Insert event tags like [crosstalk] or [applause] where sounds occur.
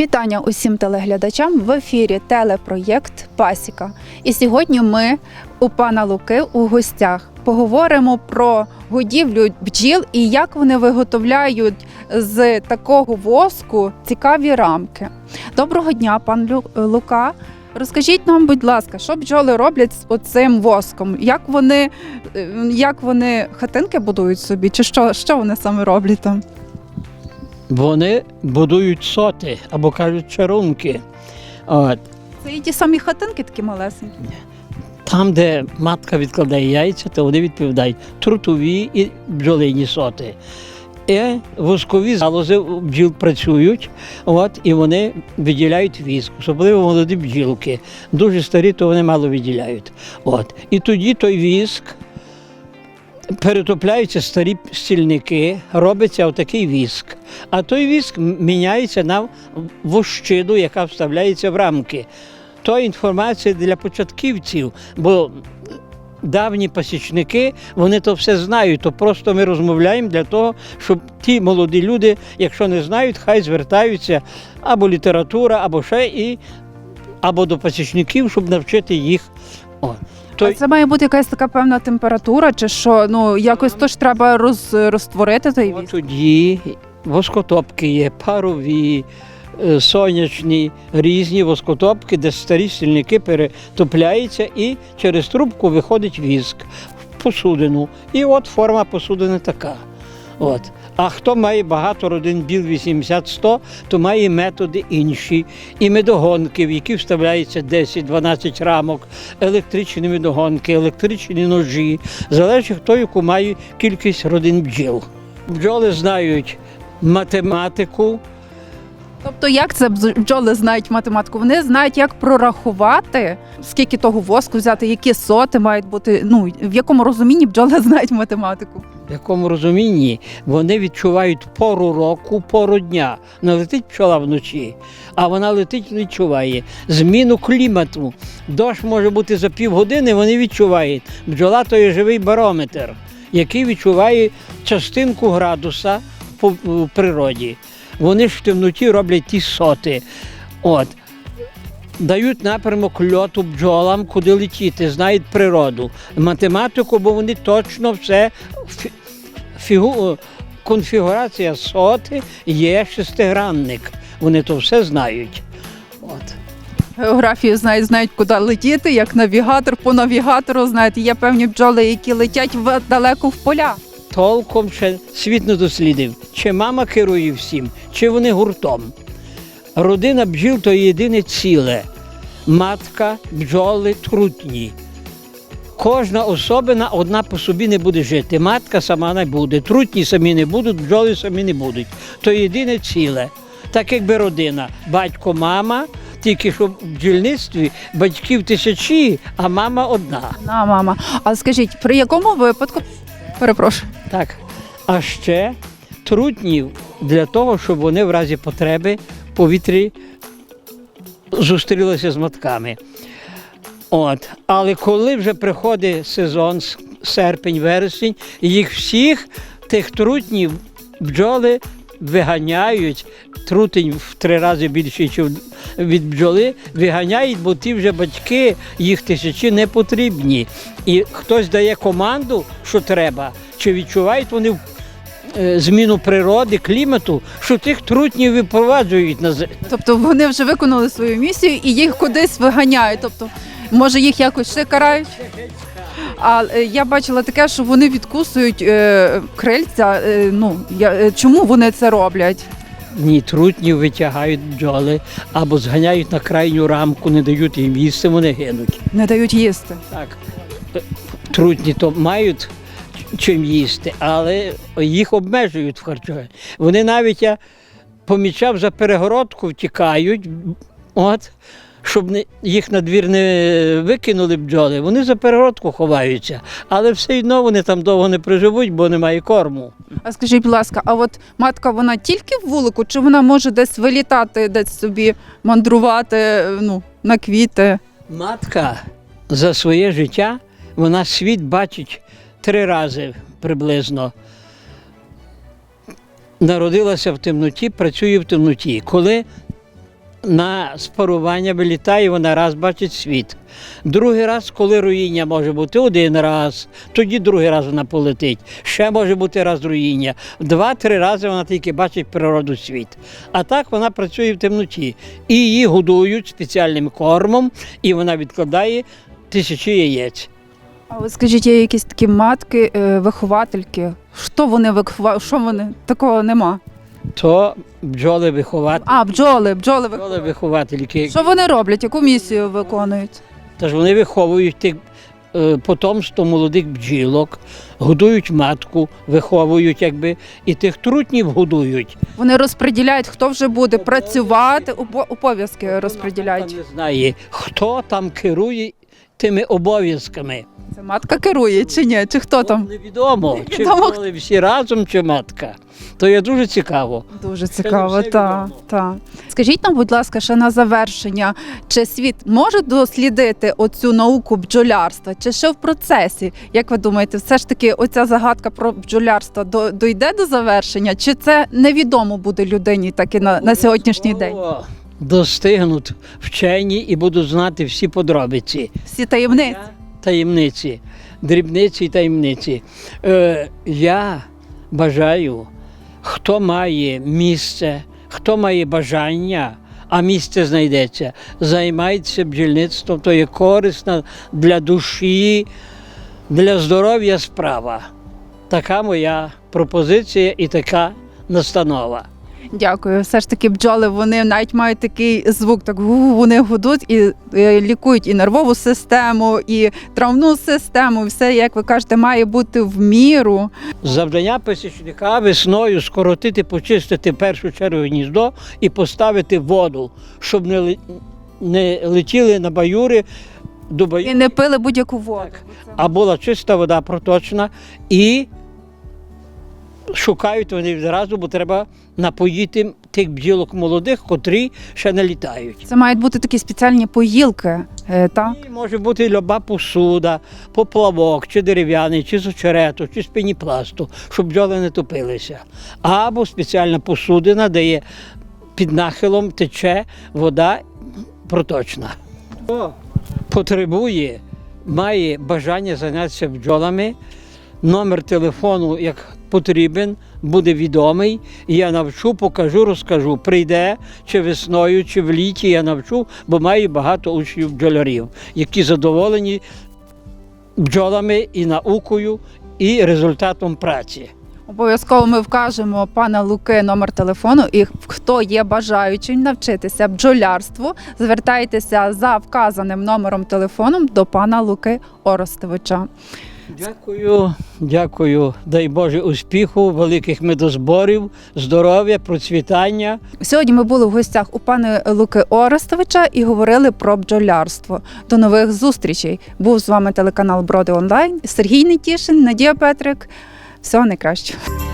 Вітання усім телеглядачам в ефірі телепроєкт Пасіка. І сьогодні ми у пана Луки у гостях поговоримо про годівлю бджіл і як вони виготовляють з такого воску цікаві рамки. Доброго дня, пан Лука. Розкажіть нам, будь ласка, що бджоли роблять з оцим воском? Як вони, е, як вони хатинки будують собі, чи що, що вони саме роблять там? Вони будують соти або кажуть чарунки. От. Це і ті самі хатинки такі малесенькі. Там, де матка відкладає яйця, то вони відповідають трутові і бджолині соти. І воскові залози бджіл працюють, от, і вони виділяють віск, особливо молоді бджілки. Дуже старі, то вони мало виділяють. От. І тоді той віск перетопляються старі стільники, робиться отакий віск. А той віск міняється на вощину, яка вставляється в рамки. То інформація для початківців, бо давні пасічники, вони то все знають, то просто ми розмовляємо для того, щоб ті молоді люди, якщо не знають, хай звертаються або література, або ще і або до пасічників, щоб навчити їх. То, А це має бути якась така певна температура, чи що? Ну якось то ж треба роз, розтворити той віск. тоді воскотопки є, парові, е, сонячні, різні воскотопки, де старі стільники перетопляються і через трубку виходить віск в посудину. І от форма посудини така. От. А хто має багато родин біл 80-100, то має методи інші. І медогонки, в які вставляється 10-12 рамок, електричні медогонки, електричні ножі. Залежить хто яку має кількість родин бджіл. Бджоли знають математику, Тобто, як це бджоли знають математику? Вони знають, як прорахувати, скільки того воску взяти, які соти мають бути. Ну в якому розумінні бджоли [laughs] знають математику. в якому розумінні вони відчувають пору року, пору дня. Не летить пчола вночі, а вона летить і відчуває зміну клімату. Дощ може бути за півгодини, вони відчувають. Бджола то є живий барометр, який відчуває частинку градуса в природі. Вони ж в темноті роблять ті соти. От. Дають напрямок льоту бджолам, куди летіти, знають природу, математику, бо вони точно все фігу, конфігурація соти є шестигранник. Вони то все знають. От. Географію знають, знають, куди летіти, як навігатор по навігатору знають. Є певні бджоли, які летять в далеко в поля. Толком ще світ не дослідив, чи мама керує всім, чи вони гуртом. Родина бджіл то єдине ціле. Матка, бджоли, трутні. Кожна особина одна по собі не буде жити. Матка сама не буде, трутні самі не будуть, бджоли самі не будуть. То єдине ціле. Так якби родина. Батько, мама, тільки що в бджільництві батьків тисячі, а мама одна. На мама. А скажіть, при якому випадку перепрошую? Так. А ще трутнів для того, щоб вони в разі потреби повітрі зустрілися з матками. От. Але коли вже приходить сезон, серпень, вересень, їх всіх тих трутнів бджоли виганяють. Трутень в три рази більший, ніж від бджоли, виганяють, бо ті вже батьки, їх тисячі не потрібні. І хтось дає команду, що треба, чи відчувають вони е, зміну природи, клімату, що тих трутнів випроваджують на зе- Тобто вони вже виконали свою місію і їх кудись виганяють. Тобто, може, їх якось ще карають. А я бачила таке, що вони відкусують е, крильця. Е, ну я, е, чому вони це роблять? Ні, трутнів витягають бджоли або зганяють на крайню рамку, не дають їм їсти, вони гинуть. Не дають їсти. Так. Трутні то мають чим їсти, але їх обмежують в харчуванні. Вони навіть я помічав за перегородку втікають, от, щоб не, їх на двір не викинули бджоли, вони за перегородку ховаються. Але все одно вони там довго не проживуть, бо немає корму. А скажіть, будь ласка, а от матка вона тільки в вулику, чи вона може десь вилітати, десь собі мандрувати е, ну, на квіти? Матка за своє життя вона світ бачить три рази приблизно. Народилася в темноті, працює в темноті. Коли на спарування вилітає, вона раз бачить світ. Другий раз, коли руїння може бути один раз, тоді другий раз вона полетить. Ще може бути раз руїння. Два-три рази вона тільки бачить природу світ. А так вона працює в темноті. І її годують спеціальним кормом, і вона відкладає тисячі яєць. А от скажіть, є якісь такі матки, е, виховательки? Що вони виховають? Що вони? Такого нема. То бджоли виховати. А, бджоли, бджоли виховують. Бджоли виховательки. Що вони роблять? Яку місію виконують? Тож вони виховують тих е, потомство молодих бджілок, годують матку, виховують, якби, і тих трутнів годують. Вони розподіляють, хто вже буде працювати, обо- обов'язки розподіляють. Не знає, хто там керує тими обов'язками. Це матка керує чи ні? Чи хто там? Невідомо, чи бджоли всі разом, чи матка. То є дуже цікаво. Дуже цікаво, все та, відомо. та. Скажіть нам, будь ласка, ще на завершення, чи світ може дослідити оцю науку бджолярства, чи ще в процесі? Як ви думаєте, все ж таки оця загадка про бджолярство до- дойде до завершення, чи це невідомо буде людині так і на, на сьогоднішній день? О, Достигнуть вчені і будуть знати всі подробиці. Всі таємниці. Таємниці, дрібниці таємниці. Е, я бажаю, хто має місце, хто має бажання, а місце знайдеться, займайтеся бджільництвом, то є корисна для душі, для здоров'я справа. Така моя пропозиція і така настанова. Дякую. Все ж таки, бджоли вони навіть мають такий звук, так гу, вони гудуть і е, лікують і нервову систему, і травну систему. Все, як ви кажете, має бути в міру. Завдання пасічника весною скоротити, почистити в першу чергу гніздо і поставити воду, щоб не, ли- не летіли на баюри до І не пили будь-яку воду. а була чиста вода проточна і шукають вони відразу, бо треба напоїти тих бджілок молодих, котрі ще не літають. Це мають бути такі спеціальні поїлки, е, так? І може бути люба посуда, поплавок, чи дерев'яний, чи з очерету, чи з пеніпласту, щоб бджоли не топилися. Або спеціальна посудина, де є під нахилом тече вода проточна. Хто потребує, має бажання зайнятися бджолами, номер телефону, як потрібен, буде відомий. Я навчу, покажу, розкажу. Прийде чи весною, чи в літі я навчу, бо маю багато учнів бджолярів, які задоволені бджолами і наукою, і результатом праці. Обов'язково ми вкажемо пана Луки номер телефону. І хто є бажаючим навчитися бджолярству, звертайтеся за вказаним номером телефону до пана Луки Оростовича. Дякую, дякую. Дай Боже успіху, великих медозборів, здоров'я, процвітання. Сьогодні ми були в гостях у пана Луки Орестовича і говорили про бджолярство. До нових зустрічей. Був з вами телеканал Броди Онлайн. Сергій Нетішин, Надія Петрик. Всього найкращого.